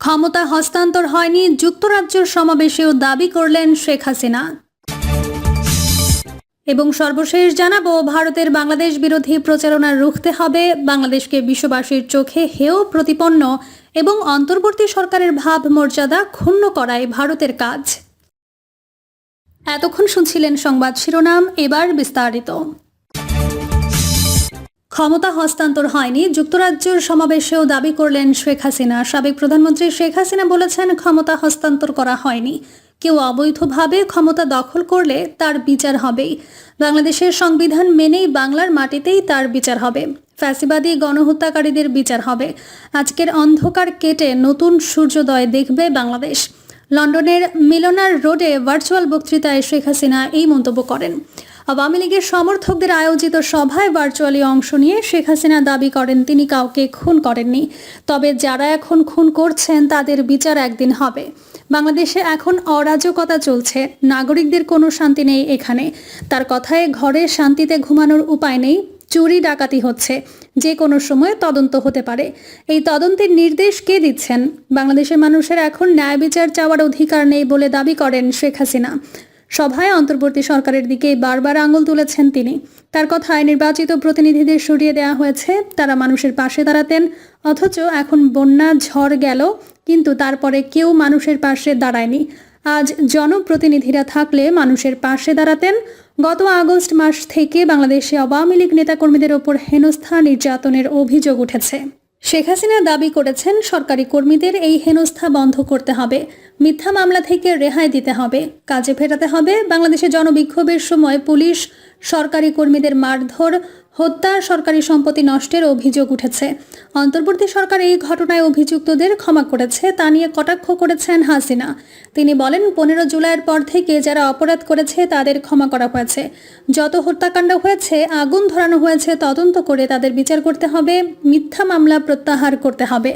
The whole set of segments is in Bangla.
ক্ষমতা হস্তান্তর হয়নি, যুক্তরাজ্যের সমাবেশেও দাবি করলেন শেখ হাসিনা। এবং সর্বশেষ জানাব, ভারতের বাংলাদেশ বিরোধী প্রচারণা রুখতে হবে, বাংলাদেশকে বিশ্ববাসীর চোখে হেয় প্রতিপন্ন এবং অন্তর্বর্তী সরকারের ভাব মর্যাদা ক্ষুণ্ণ করাই ভারতের কাজ। এতক্ষণ শুনছিলেন সংবাদ শিরোনাম, এবার বিস্তারিত। ক্ষমতা হস্তান্তর হয়নি। যুক্তরাজ্যের সমাবেশেও দাবি করলেন শেখ হাসিনা। সাবেক প্রধানমন্ত্রী শেখ হাসিনা বলেছেন, ক্ষমতা হস্তান্তর করা হয়নি। কেউ অবৈধভাবে ক্ষমতা দখল করলে তার বিচার হবেই। বাংলাদেশের সংবিধান মেনেই বাংলার মাটিতেই তার বিচার হবে। ফ্যাসিবাদী গণহত্যাকারীদের বিচার হবে। আজকের অন্ধকার কেটে নতুন সূর্যোদয় দেখবে বাংলাদেশ। লন্ডনের মিলনার রোডে ভার্চুয়াল বক্তৃতায় শেখ হাসিনা এই মন্তব্য করেন। আওয়ামী লীগের সমর্থকদের আয়োজিত সভায় ভার্চুয়ালি অংশ নিয়ে শেখ হাসিনা দাবি করেন, তিনি কাউকে খুন করেননি। তবে যারা এখন খুন করছেন, তাদের বিচার একদিন হবে। বাংলাদেশে এখন অরাজকতা চলছে, নাগরিকদের কোনো শান্তি নেই এখানে। তার কথায় ঘরে শান্তিতে ঘুমানোর উপায় নেই, চুরি ডাকাতি হচ্ছে। যে কোনো সময় তদন্ত হতে পারে। এই তদন্তের নির্দেশ কে দিচ্ছেন? বাংলাদেশের মানুষের এখন ন্যায় বিচার চাওয়ার অধিকার নেই বলে দাবি করেন শেখ হাসিনা। সভায় অন্তর্বর্তী সরকারের দিকে বারবার আঙুল তুলেছেন তিনি। তার কথায় নির্বাচিত প্রতিনিধিদের সরিয়ে দেওয়া হয়েছে। তারা মানুষের পাশে দাঁড়াতেন, অথচ এখন বন্যা, ঝড় গেল, কিন্তু তারপরে কেউ মানুষের পাশে দাঁড়ায়নি। আজ জনপ্রতিনিধিরা থাকলে মানুষের পাশে দাঁড়াতেন। গত আগস্ট মাস থেকে বাংলাদেশে আওয়ামী লীগ নেতাকর্মীদের ওপর হেনস্থা নির্যাতনের অভিযোগ উঠেছে। শেখ হাসিনা দাবি করেছেন, সরকারি কর্মীদের এই হেনস্থা বন্ধ করতে হবে, মিথ্যা মামলা থেকে রেহাই দিতে হবে, কাজে ফেরাতে হবে। বাংলাদেশে জনবিক্ষোভের সময় পুলিশ, সরকারি কর্মীদের মারধর হত্যা, সরকারি সম্পত্তি নষ্টের অভিযোগ উঠেছে। অন্তর্বর্তী সরকার এই ঘটনায় অভিযুক্তদের ক্ষমা করেছে, তা নিয়ে কটাক্ষ করেছেন হাসিনা। তিনি বলেন, পনেরো জুলাইয়ের পর থেকে যারা অপরাধ করেছে, তাদের ক্ষমা করা হয়েছে। যত হত্যাকাণ্ড হয়েছে, আগুন ধরানো হয়েছে, তদন্ত করে তাদের বিচার করতে হবে, মিথ্যা মামলা প্রত্যাহার করতে হবে।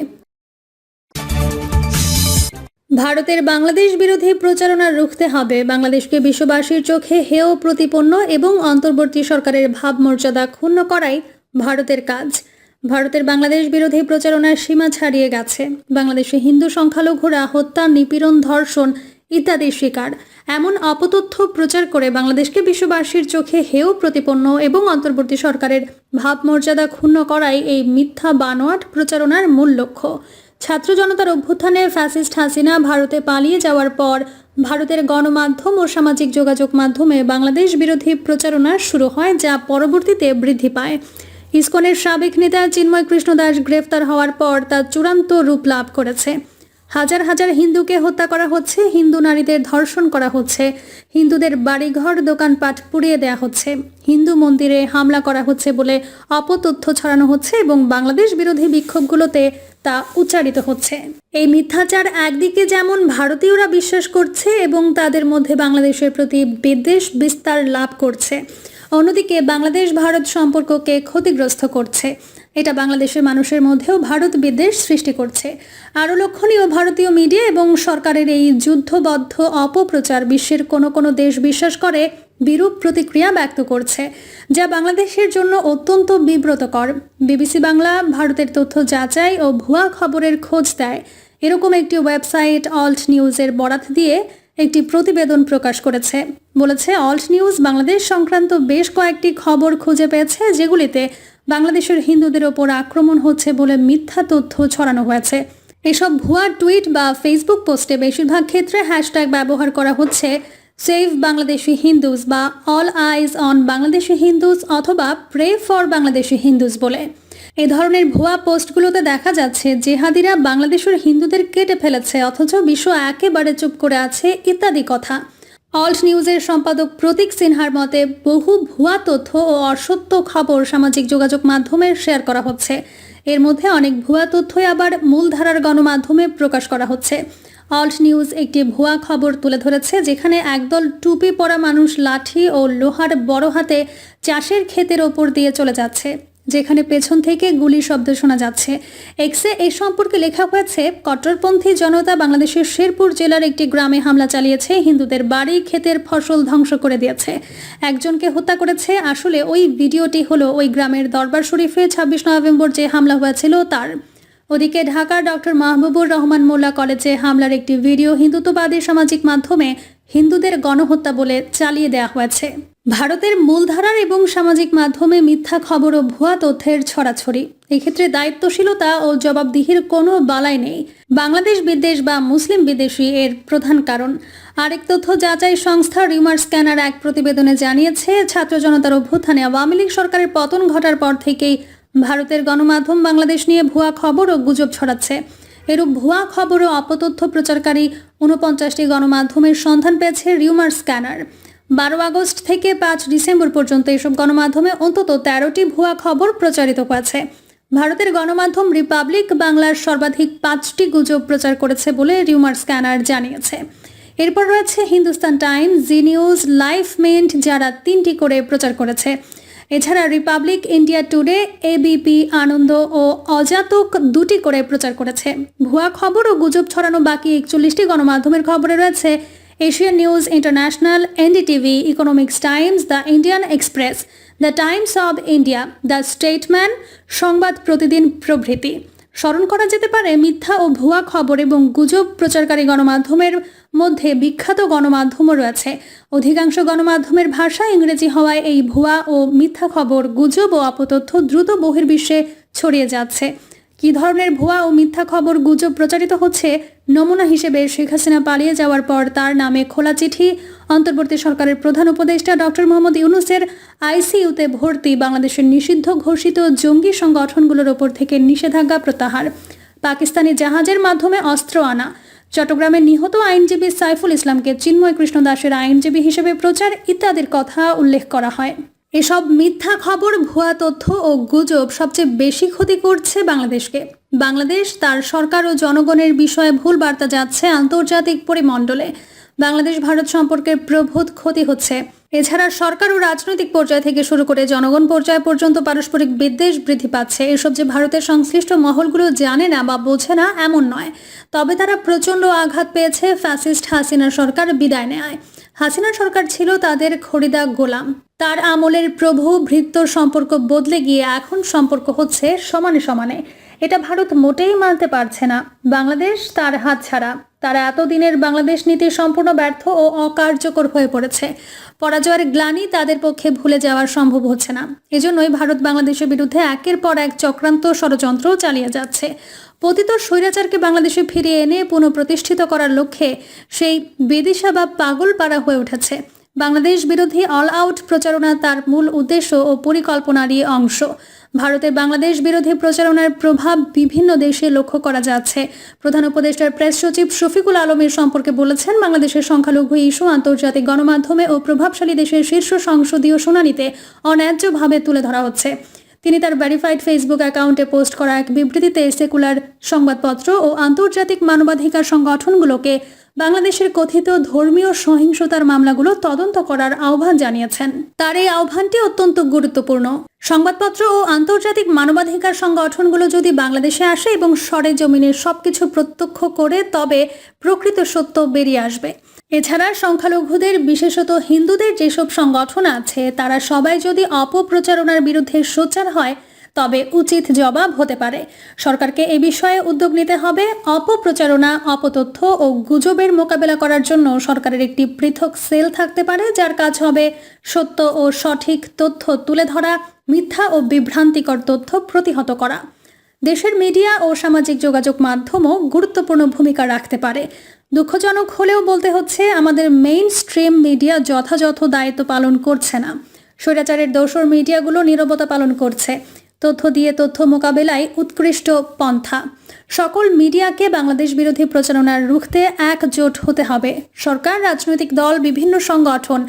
ভারতের বাংলাদেশ বিরোধী প্রচারণা রুখতে হবে। বাংলাদেশকে বিশ্ববাসীর চোখে হেয় প্রতিপন্ন এবং অন্তর্বর্তী সরকারের ভাবমর্যাদা ক্ষুণ্ণ করাই ভারতের কাজ। ভারতের বাংলাদেশ বিরোধী প্রচারণার সীমা ছাড়িয়ে গেছে। বাংলাদেশে হিন্দু সংখ্যালঘুরা হত্যা, নিপীড়ন, ধর্ষণ ইত্যাদির শিকার। এমন অপতথ্য প্রচার করে বাংলাদেশকে বিশ্ববাসীর চোখে হেয় প্রতিপন্ন এবং অন্তর্বর্তী সরকারের ভাবমর্যাদা ক্ষুণ্ণ করাই এই মিথ্যা বানোয়াট প্রচারণার মূল লক্ষ্য। ছাত্র জনতার অভ্যুত্থানে ফ্যাসিস্ট হাসিনা ভারতে পালিয়ে যাওয়ার পর ভারতের গণমাধ্যম ও সামাজিক যোগাযোগ মাধ্যমে বাংলাদেশ বিরোধী প্রচারণা শুরু হয়, যা পরবর্তীতে বৃদ্ধি পায়। ইসকনের সাবেক নেতা চিন্ময় কৃষ্ণ দাস গ্রেফতার হওয়ার পর তা চূড়ান্ত রূপ লাভ করেছে। হাজার হাজার হিন্দুকে হত্যা করা হচ্ছে, হিন্দু নারীদের ধর্ষণ করা হচ্ছে, হিন্দুদের বাড়িঘর, দোকানপাট পুড়িয়ে দেওয়া হচ্ছে। হিন্দু মন্দিরে হামলা করা হচ্ছে বলে অপতথ্য ছড়ানো হচ্ছে এবং বাংলাদেশ বিরোধী বিক্ষোভগুলোতে তা উচ্চারিত হচ্ছে। এই মিথ্যাচার একদিকে যেমন ভারতীয়রা বিশ্বাস করছে এবং তাদের মধ্যে বাংলাদেশের প্রতি বিদ্বেষ বিস্তার লাভ করছে, অন্যদিকে বাংলাদেশ ভারত সম্পর্ককে ক্ষতিগ্রস্ত করছে। এটা বাংলাদেশের মানুষের মধ্যেও ভারত বিদ্বেষ সৃষ্টি করছে। আরও লক্ষণীয় ভারতীয় মিডিয়া এবং সরকারের এই যুদ্ধবদ্ধ অপপ্রচার বিশ্বের কোনো কোনো দেশ বিশ্বাস করে বিরূপ প্রতিক্রিয়া ব্যক্ত করছে, যা বাংলাদেশের জন্য অত্যন্ত বিব্রতকর। বিবিসি বাংলা ভারতের তথ্য যাচাই ও ভুয়া খবরের খোঁজ দেয়। এরকম একটি ওয়েবসাইট অল্ট নিউজের বরাত দিয়ে একটি প্রতিবেদন প্রকাশ করেছে। বলেছে, অল্ট নিউজ বাংলাদেশ সংক্রান্ত বেশ কয়েকটি খবর খুঁজে পেয়েছে, যেগুলিতে বাংলাদেশের হিন্দুদের ওপর আক্রমণ হচ্ছে বলে মিথ্যা তথ্য ছড়ানো হয়েছে। এসব ভুয়া টুইট বা ফেসবুক পোস্টে বেশিরভাগ ক্ষেত্রে হ্যাশট্যাগ ব্যবহার করা হচ্ছে সেভ বাংলাদেশি হিন্দুজ বা all eyes on Bangladeshi Hindus অথবা প্রে ফর বাংলাদেশি হিন্দুজ বলে। এ ধরনের ভুয়া পোস্টগুলোতে দেখা যাচ্ছে জেহাদিরা বাংলাদেশের হিন্দুদের কেটে ফেলেছে, অথচ বিশ্ব একেবারে চুপ করে আছে ইত্যাদি কথা। অল্ট নিউজের সম্পাদক প্রতীক সিনহার মতে, বহু ভুয়া তথ্য ও অসত্য খবর সামাজিক যোগাযোগ মাধ্যমে শেয়ার করা হচ্ছে। এর মধ্যে অনেক ভুয়া তথ্যই আবার মূলধারার গণমাধ্যমে প্রকাশ করা হচ্ছে। অল্ট নিউজ একটি ভুয়া খবর তুলে ধরেছে, যেখানে একদল টুপি পরা মানুষ লাঠি ও লোহার বড় হাতে চাষের ক্ষেতের ওপর দিয়ে চলে যাচ্ছে। যেখানে পেছন থেকে গুলির শব্দ শোনা যাচ্ছে। এক্সে এই সম্পর্কে লেখা হয়েছে, কট্টরপন্থী জনতা বাংলাদেশের শেরপুর জেলার একটি গ্রামে হামলা চালিয়েছে, হিন্দুদের বাড়ি, ক্ষেতের ফসল ধ্বংস করে দিয়েছে। একজনকে হত্যা করেছে, আসলে ওই ভিডিওটি হলো ওই গ্রামের দরবার শরীফে ছাব্বিশ নভেম্বর যে হামলা হয়েছিল তার। ওদিকে ঢাকার ডক্টর মাহবুবুর রহমান মোল্লা কলেজে হামলার একটি ভিডিও হিন্দুত্ববাদী সামাজিক মাধ্যমে হিন্দুদের গণহত্যা বলে চালিয়ে দেওয়া হয়েছে। ভারতের মূলধারার এবং সামাজিক মাধ্যমে মিথ্যা খবর ও ভুয়া তথ্যের ছড়াছড়ি। এক্ষেত্রে দায়িত্বশীলতা ও জবাবদিহির কোনো বালাই নেই। বাংলাদেশ বিদ্বেষ বা মুসলিম বিদেশি এর প্রধান কারণ। আরেক তথ্য যাচাই সংস্থা রিমার স্ক্যানার এক প্রতিবেদনে জানিয়েছে, ছাত্র জনতার অভ্যুত্থানে আওয়ামী লীগ সরকারের পতন ঘটার পর থেকেই ভারতের গণমাধ্যম বাংলাদেশ নিয়ে ভুয়া খবর ও গুজব ছড়াচ্ছে। এরূপ ভুয়া খবর ও অপতথ্য প্রচারকারী উনপঞ্চাশটি গণমাধ্যমের সন্ধান পেয়েছে রিউমার স্ক্যানার। বারো আগস্ট থেকে পাঁচ ডিসেম্বর পর্যন্ত এসব গণমাধ্যমে অন্তত তেরোটি ভুয়া খবর প্রচারিত হয়েছে। ভারতের গণমাধ্যম রিপাবলিক বাংলার সর্বাধিক পাঁচটি গুজব প্রচার করেছে বলে রিউমার স্ক্যানার জানিয়েছে। এরপর রয়েছে Hindustan times, Zee news, live mint যারা তিনটি করে প্রচার করেছে। এছাড়া republic, India today ABP Ananda ও অজাতক দুটি করে প্রচার করেছে। ভুয়া খবর ও গুজব ছড়ানো বাকি একচল্লিশটি গণমাধ্যমের খবরে রয়েছে Asian news international NDTV economics times the Indian express the times of India the statesman Sangbad Pratidin প্রভৃতি। স্মরণ করা যেতে পারে মিথ্যা ও ভুয়া খবর এবং গুজব প্রচারকারী গণমাধ্যমের মধ্যে বিখ্যাত গণমাধ্যমও রয়েছে। অধিকাংশ গণমাধ্যমের ভাষা ইংরেজি হওয়ায় এই ভুয়া ও মিথ্যা খবর, গুজব ও অপতথ্য দ্রুত বহির্বিশ্বে ছড়িয়ে যাচ্ছে। কী ধরনের ভুয়া ও মিথ্যা খবর গুজব প্রচারিত হচ্ছে, নমুনা হিসেবে শেখ হাসিনা পালিয়ে যাওয়ার পর তার নামে খোলা চিঠি। অন্তর্বর্তী সরকারের প্রধান উপদেষ্টা ডক্টর মোহাম্মদ ইউনুসের আইসিইউতে ভর্তি বাংলাদেশের নিষিদ্ধ ঘোষিত জঙ্গি সংগঠনগুলোর ওপর থেকে নিষেধাজ্ঞা প্রত্যাহার। পাকিস্তানি জাহাজের মাধ্যমে অস্ত্র আনা। চট্টগ্রামে নিহত আইনজীবী সাইফুল ইসলামকে চিন্ময় কৃষ্ণ দাসের আইনজীবী হিসেবে প্রচার ইত্যাদির কথা উল্লেখ করা হয়। এসব মিথ্যা খবর, ভুয়া তথ্য ও গুজব সবচেয়ে বেশি ক্ষতি করছে বাংলাদেশকে। বাংলাদেশ, তার সরকার ও জনগণের বিষয়ে ভুল বার্তা যাচ্ছে আন্তর্জাতিক পরিমণ্ডলে। বাংলাদেশ ভারত সম্পর্কের প্রভূত ক্ষতি হচ্ছে। এছাড়া সরকার ও রাজনৈতিক পর্যায় থেকে শুরু করে জনগণ পর্যায় পর্যন্ত পারস্পরিক বিদ্বেষ বৃদ্ধি পাচ্ছে। এসব যে ভারতের সংশ্লিষ্ট মহলগুলো জানে না বা বোঝে না, এমন নয়। তবে তারা প্রচণ্ড আঘাত পেয়েছে ফ্যাসিস্ট হাসিনা সরকার বিদায় নেয় হাসিনা সরকার ছিল তাদের খরিদা গোলাম। তার আমলের প্রভু ভৃত্যর সম্পর্ক বদলে গিয়ে এখন সম্পর্ক হচ্ছে সমানে সমানে। এটা ভারত মোটেই মানতে পারছে না। বাংলাদেশ তার হাত ছাড়া। তারা এতদিনের বাংলাদেশ নীতি সম্পূর্ণ ব্যর্থ ও অকার্যকর হয়ে পড়েছে। পরাজয়ের গ্লানি তাদের পক্ষে ভুলে যাওয়া সম্ভব হচ্ছে না। এজন্যই ভারত বাংলাদেশের বিরুদ্ধে একের পর এক চক্রান্ত ষড়যন্ত্র চালিয়ে যাচ্ছে। পতিত স্বৈরাচারকে বাংলাদেশে ফিরিয়ে এনে পুনঃপ্রতিষ্ঠিত করার লক্ষ্যে সেই বেদিশা বা পাগল পাড়া হয়ে উঠেছে। বাংলাদেশ বিরোধী অল আউট প্রচারণা তার মূল উদ্দেশ্য ও পরিকল্পনারই অংশ। ভারতের বাংলাদেশ বিরোধী প্রচারণার প্রভাব বিভিন্ন দেশে লক্ষ্য করা যাচ্ছে। প্রধান উপদেষ্টার প্রেস সচিব শফিকুল আলমের সম্পর্কে বলেছেন, বাংলাদেশের সংখ্যালঘু ইস্যু, আন্তর্জাতিক গণমাধ্যমে ও প্রভাবশালী দেশের শীর্ষ সংসদীয় শুনানিতে অন্যায্যভাবে তুলে ধরা হচ্ছে। তিনি তার ভেরিফাইড ফেসবুক অ্যাকাউন্টে পোস্ট করা এক বিবৃতিতে সেকুলার সংবাদপত্র ও আন্তর্জাতিক মানবাধিকার সংগঠনগুলোকে বাংলাদেশের কথিত ধর্মীয় সহিংসতার মামলাগুলো তদন্ত করার আহ্বান জানিয়েছেন। তার এই আহ্বানটি অত্যন্ত গুরুত্বপূর্ণ। সংবাদপত্র ও আন্তর্জাতিক মানবাধিকার সংগঠনগুলো যদি বাংলাদেশে আসে এবং সরে জমিনের সবকিছু প্রত্যক্ষ করে, তবে প্রকৃত সত্য বেরিয়ে আসবে। এছাড়া সংখ্যালঘুদের, বিশেষত হিন্দুদের যেসব সংগঠন আছে, তারা সবাই যদি অপপ্রচারণার বিরুদ্ধে সোচ্চার হয় তবে উচিত জবাব হতে পারে। সরকারকে এ বিষয়ে উদ্যোগ নিতে হবে। অপপ্রচারণা, অপতথ্য ও গুজবের মোকাবেলা করার জন্য সরকারের একটি পৃথক সেল থাকতে পারে, যার কাজ হবে সত্য ও সঠিক তথ্য তুলে ধরা, মিথ্যা ও বিভ্রান্তিকর তথ্য প্রতিহত করা। দেশের মিডিয়া ও সামাজিক যোগাযোগ মাধ্যমও গুরুত্বপূর্ণ ভূমিকা রাখতে পারে। দুঃখজনক হলেও বলতে হচ্ছে, আমাদের মেইন স্ট্রিম মিডিয়া যথাযথ দায়িত্ব পালন করছে না। স্বৈরাচারের দোসর মিডিয়াগুলো নীরবতা পালন করছে। তথ্য দিয়ে তথ্য মোকাবেলায় উৎকৃষ্ট পন্থা। সকল মিডিয়াকে বাংলাদেশ বিরোধী প্রচারণার রুখতে একজোট হতে হবে। সরকার, রাজনৈতিক দল, বিভিন্ন সংগঠন,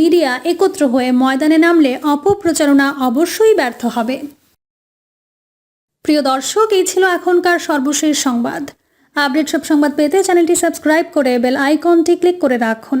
মিডিয়া একত্র হয়ে ময়দানে নামলে অপপ্রচারণা অবশ্যই ব্যর্থ হবে। প্রিয় দর্শক, এই ছিল এখনকার সর্বশেষ সংবাদ। আপডেট সব সংবাদ পেতে চ্যানেলটি সাবস্ক্রাইব করে বেল আইকনটি ক্লিক করে রাখুন।